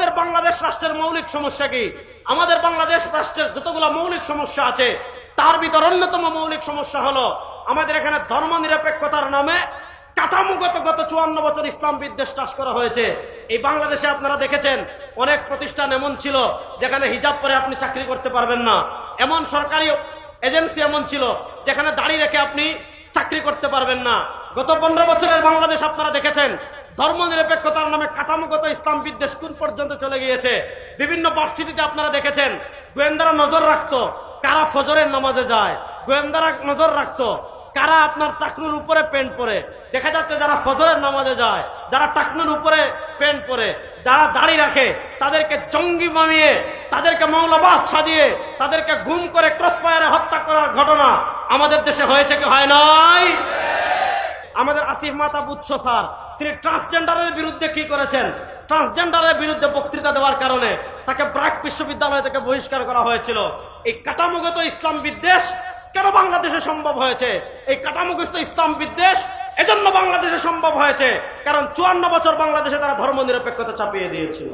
আমাদের বাংলাদেশ রাষ্ট্রের মৌলিক সমস্যা কি? আমাদের বাংলাদেশ রাষ্ট্রের যতগুলো মৌলিক সমস্যা আছে, তার ভিতর অন্যতম মৌলিক সমস্যা হলো আমাদের এখানে ধর্ম নিরপেক্ষতার নামে কাঠামোগত গত চুয়ান্ন বছর ইসলাম বিদ্বেষ চাষ করা হয়েছে। এই বাংলাদেশে আপনারা দেখেছেন, অনেক প্রতিষ্ঠান এমন ছিল যেখানে হিজাব পরে আপনি চাকরি করতে পারবেন না। এমন সরকারি এজেন্সি এমন ছিল যেখানে দাঁড়িয়ে রেখে আপনি চাকরি করতে পারবেন না। গত পনেরো বছরের বাংলাদেশ আপনারা দেখেছেন ধর্ম নিরপেক্ষতার নামে কাঠামোগত ইসলাম বিদ্বেষ কোন পর্যন্ত চলে গিয়েছে? বিভিন্ন ভার্সিটিতে আপনারা দেখেছেন, গোয়েন্দারা নজর রাখতো কারা ফজরের নামাজে যায়। গোয়েন্দারা নজর রাখতো কারা আপনার টাকনুর উপরে প্যান্ট পরে। দেখা যাচ্ছে যারা ফজরের নামাজে যায়, যারা টাকনুর উপরে প্যান্ট পরে, যারা দাড়ি রাখে, তাদেরকে জঙ্গি বানিয়ে, তাদেরকে মৌলবাদ সাজিয়ে, তাদেরকে গুম করে ক্রসফায়ারে হত্যা করার ঘটনা আমাদের দেশে হয়েছে কি হয় আমাদের আসিফ মাতা বুৎস স্যার। তিনি ট্রান্সজেন্ডারের বিরুদ্ধে কি করেছেন? ট্রান্সজেন্ডারের বিরুদ্ধে বক্তৃতা দেওয়ার কারণে তাকে ব্রাক বিশ্ববিদ্যালয় থেকে বহিষ্কার করা হয়েছিল। এই কাঠামোগত ইসলাম বিদ্বেষ কেন বাংলাদেশে সম্ভব হয়েছে? এই কাঠামোগত ইসলাম বিদ্বেষ এজন্য বাংলাদেশে সম্ভব হয়েছে, কারণ চুয়ান্ন বছর বাংলাদেশে তারা ধর্ম নিরপেক্ষতা চাপিয়ে দিয়েছিল।